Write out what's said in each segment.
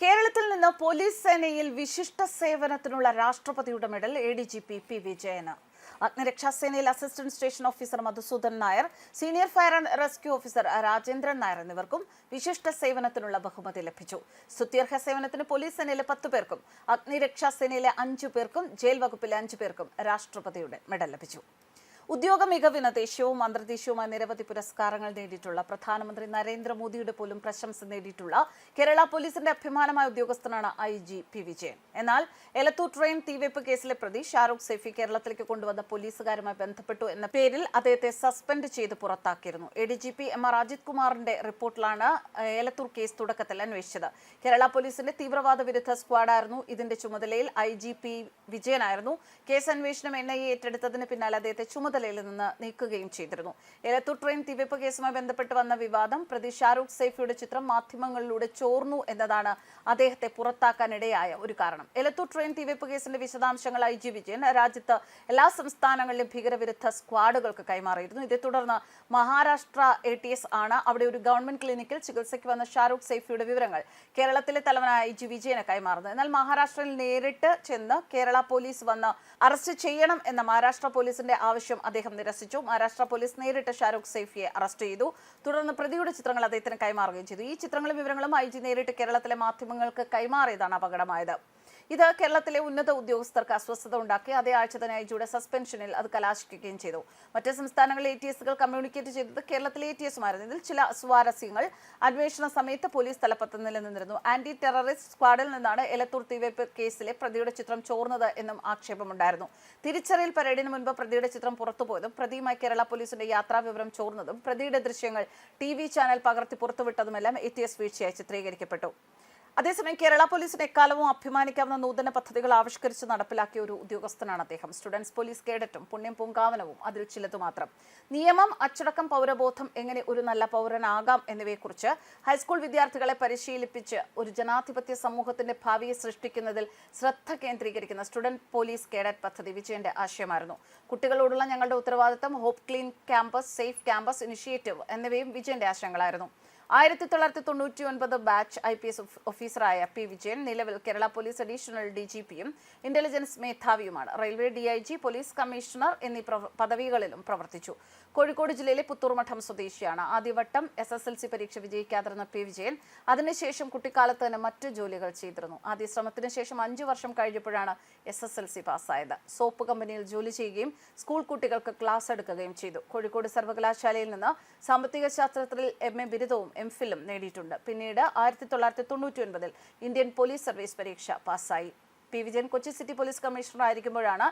കേരളത്തിൽ നിന്ന് പോലീസ് സേനയിൽ വിശിഷ്ട സേവനത്തിനുള്ള രാഷ്ട്രപതിയുടെ medal A D G P P Vijayan. അഗ്നിരക്ഷാസേനയിൽ assistant station officer Madhusudan Nair senior fire and rescue officer Rajendran Nair എന്നിവർക്കും വിശിഷ്ട സേവനത്തിനുള്ള ബഹുമതി ലഭിച്ചു. സ്തുത്യർഹ സേവനത്തിന് പോലീസ് സേനയിലെ പത്ത് പേർക്കും അഗ്നിരക്ഷാസേനയിലെ അഞ്ചു പേർക്കും ജയിൽ വകുപ്പിലെ അഞ്ചു പേർക്കും രാഷ്ട്രപതിയുടെ മെഡൽ ലഭിച്ചു. ഉദ്യോഗ മികവിന് ദേശീയവും അന്തർദേശീയവുമായ നിരവധി പുരസ്കാരങ്ങൾ നേടിയിട്ടുള്ള പ്രധാനമന്ത്രി നരേന്ദ്രമോദിയുടെ പോലും പ്രശംസ നേടിയിട്ടുള്ള കേരള പോലീസിന്റെ അഭിമാനമായ ഉദ്യോഗസ്ഥനാണ് ഐ ജി പി വിജയൻ. എന്നാൽ എലത്തൂർ ട്രെയിൻ തീവെപ്പ് കേസിലെ പ്രതി ഷാറൂഖ് സെയ്ഫി കേരളത്തിലേക്ക് കൊണ്ടുവന്ന പോലീസുകാരുമായി ബന്ധപ്പെട്ടു എന്ന പേരിൽ അദ്ദേഹത്തെ സസ്പെൻഡ് ചെയ്ത് പുറത്താക്കിയിരുന്നു. A D G P M R Ajith കുമാറിന്റെ റിപ്പോർട്ടിലാണ് എലത്തൂർ കേസ് തുടക്കത്തിൽ അന്വേഷിച്ചത്. കേരള പോലീസിന്റെ തീവ്രവാദ വിരുദ്ധ സ്ക്വാഡായിരുന്നു ഇതിന്റെ ചുമതലയിൽ ഐ ജി പി വിജയനായിരുന്നു. കേസ് അന്വേഷണം എൻ ഐ ഏറ്റെടുത്തതിന് പിന്നാലെ അദ്ദേഹത്തെ ചുമതലയിൽ നിന്ന് നീക്കുകയും ചെയ്തിരുന്നു. എലത്തൂർ ട്രെയിൻ തീവെപ്പ് കേസുമായി ബന്ധപ്പെട്ട് വന്ന വിവാദം പ്രതി ഷാരൂഖ് സൈഫിയുടെ ചിത്രം മാധ്യമങ്ങളിലൂടെ ചോർന്നു എന്നതാണ് അദ്ദേഹത്തെ പുറത്താക്കാനിടയായ ഒരു കാരണം. എലത്തൂർ ട്രെയിൻ തീവെപ്പ് കേസിന്റെ വിശദാംശങ്ങൾ ഐ ജി വിജയൻ രാജ്യത്ത് എല്ലാ സംസ്ഥാനങ്ങളിലും ഭീകരവിരുദ്ധ സ്ക്വാഡുകൾക്ക് കൈമാറിയിരുന്നു. ഇതേ തുടർന്ന് മഹാരാഷ്ട്ര എ ടി എസ് ആണ് അവിടെ ഒരു ഗവൺമെന്റ് ക്ലിനിക്കിൽ ചികിത്സയ്ക്ക് വന്ന ഷാരൂഖ് സൈഫിയുടെ വിവരങ്ങൾ കേരളത്തിലെ തലവനായ ഐ ജി വിജയന് കൈമാറുന്നത്. എന്നാൽ മഹാരാഷ്ട്രയിൽ നേരിട്ട് ചെന്ന് കേരള പോലീസ് വന്ന് അറസ്റ്റ് ചെയ്യണം എന്ന മഹാരാഷ്ട്ര പോലീസിന്റെ ആവശ്യം അദ്ദേഹം നിരസിച്ചു. മഹാരാഷ്ട്ര പോലീസ് നേരിട്ട് ഷാരൂഖ് സൈഫിയെ അറസ്റ്റ് ചെയ്തു. തുടർന്ന് പ്രതിയുടെ ചിത്രങ്ങൾ അദ്ദേഹത്തിന് കൈമാറുകയും ചെയ്തു. ഈ ചിത്രങ്ങളും വിവരങ്ങളും ഐ നേരിട്ട് കേരളത്തിലെ മാധ്യമങ്ങൾക്ക് കൈമാറിയതാണ് അപകടമായത്. ഇത് കേരളത്തിലെ ഉന്നത ഉദ്യോഗസ്ഥർക്ക് അസ്വസ്ഥത ഉണ്ടാക്കി. അതേ ആഴ്ച തന്നെ ഐജിയുടെ സസ്പെൻഷനിൽ അത് കലാശിക്കുകയും ചെയ്തു. മറ്റ് സംസ്ഥാനങ്ങളിലെ എ ടി എസുകൾ കമ്മ്യൂണിക്കേറ്റ് ചെയ്തത് കേരളത്തിലെ എ ടി എസുമായിരുന്നു ഇതിൽ ചില സ്വാരസ്യങ്ങൾ അന്വേഷണ സമയത്ത് പോലീസ് തലപ്പത്ത് നിലനിന്നിരുന്നു. ആന്റി ടെററിസ്റ്റ് സ്ക്വാഡിൽ നിന്നാണ് എലത്തൂർ തീവെപ്പ് കേസിലെ പ്രതിയുടെ ചിത്രം ചോർന്നത് എന്നും ആക്ഷേപമുണ്ടായിരുന്നു. തിരിച്ചറിയൽ പരേഡിന് മുൻപ് പ്രതിയുടെ ചിത്രം പുറത്തുപോയതും പ്രതിയുമായി കേരള പോലീസിന്റെ യാത്രാ വിവരം ചോർന്നതും പ്രതിയുടെ ദൃശ്യങ്ങൾ ടി ചാനൽ പകർത്തി പുറത്തുവിട്ടതുമെല്ലാം എ ടി എസ് വീഴ്ചയായി ചിത്രീകരിക്കപ്പെട്ടു. അതേസമയം കേരള പോലീസിന് എക്കാലവും അഭിമാനിക്കാവുന്ന നൂതന പദ്ധതികൾ ആവിഷ്കരിച്ച് നടപ്പിലാക്കിയ ഒരു ഉദ്യോഗസ്ഥനാണ് അദ്ദേഹം. സ്റ്റുഡൻസ് പോലീസ് കേഡറ്റും പുണ്യം പൂങ്കാവനവും അതിൽ ചിലതു മാത്രം. നിയമം അച്ചടക്കം പൗരബോധം എങ്ങനെ ഒരു നല്ല പൗരനാകാം എന്നിവയെക്കുറിച്ച് ഹൈസ്കൂൾ വിദ്യാർത്ഥികളെ പരിശീലിപ്പിച്ച് ഒരു ജനാധിപത്യ സമൂഹത്തിന്റെ ഭാവിയെ സൃഷ്ടിക്കുന്നതിൽ ശ്രദ്ധ കേന്ദ്രീകരിക്കുന്ന സ്റ്റുഡന്റ് പോലീസ് കേഡറ്റ് പദ്ധതി വിജയന്റെ ആശയമായിരുന്നു. കുട്ടികളോടുള്ള ഞങ്ങളുടെ ഉത്തരവാദിത്തം hope clean campus safe campus initiative എന്നിവയും വിജയന്റെ ആശയങ്ങളായിരുന്നു ആയിരത്തി തൊള്ളായിരത്തി തൊണ്ണൂറ്റി ഒൻപത് ബാച്ച് ഐ പി എസ് ഓഫീസറായ പി വിജയൻ നിലവിൽ Kerala police additional D G പിയും intelligence മേധാവിയുമാണ്. Railway D I G police commissioner എന്നീ പദവികളിലും പ്രവർത്തിച്ചു. കോഴിക്കോട് ജില്ലയിലെ പുത്തൂർമഠം സ്വദേശിയാണ്. ആദ്യവട്ടം എസ് എസ് എൽ സി പരീക്ഷ വിജയിക്കാതിരുന്ന പി വിജയൻ അതിനുശേഷം കുട്ടിക്കാലത്ത് തന്നെ മറ്റു ജോലികൾ ചെയ്തിരുന്നു. ആദ്യ ശ്രമത്തിന് ശേഷം അഞ്ചു വർഷം കഴിഞ്ഞപ്പോഴാണ് എസ് എസ് എൽ സി പാസ്സായത്. സോപ്പ് കമ്പനിയിൽ ജോലി ചെയ്യുകയും സ്കൂൾ കുട്ടികൾക്ക് ക്ലാസ് എടുക്കുകയും ചെയ്തു. കോഴിക്കോട് സർവകലാശാലയിൽ നിന്ന് സാമ്പത്തിക ശാസ്ത്രത്തിൽ എം എ ബിരുദവും എം ഫിലും നേടിയിട്ടുണ്ട്. പിന്നീട് ആയിരത്തി തൊള്ളായിരത്തി തൊണ്ണൂറ്റി ഒൻപതിൽ ഇന്ത്യൻ പോലീസ് സർവീസ് പരീക്ഷ പാസ്സായി. P. Vijayan Kochi city police commissioner ആയിരിക്കുമ്പോഴാണ്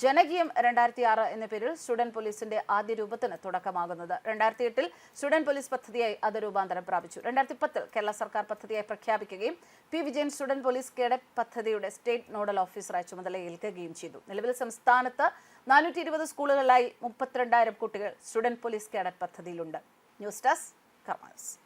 ജനകീയം രണ്ടായിരത്തി ആറ് എന്ന പേരിൽ സ്റ്റുഡന്റ് പോലീസിന്റെ ആദ്യ രൂപത്തിന് തുടക്കമാകുന്നത്. രണ്ടായിരത്തി എട്ടിൽ സ്റ്റുഡന്റ് പോലീസ് പദ്ധതിയായി അത് രൂപാന്തരം പ്രാപിച്ചു. രണ്ടായിരത്തി പത്തിൽ കേരള സർക്കാർ പദ്ധതിയായി പ്രഖ്യാപിക്കുകയും P. Vijayan student police cadet പദ്ധതിയുടെ സ്റ്റേറ്റ് നോഡൽ ഓഫീസറായി ചുമതലയേൽക്കുകയും ചെയ്തു. നിലവിൽ സംസ്ഥാനത്ത് നാനൂറ്റി ഇരുപത് സ്കൂളുകളിലായി മുപ്പത്തിരണ്ടായിരം കുട്ടികൾ student police cadet പദ്ധതിയിലുണ്ട്. News desk mais.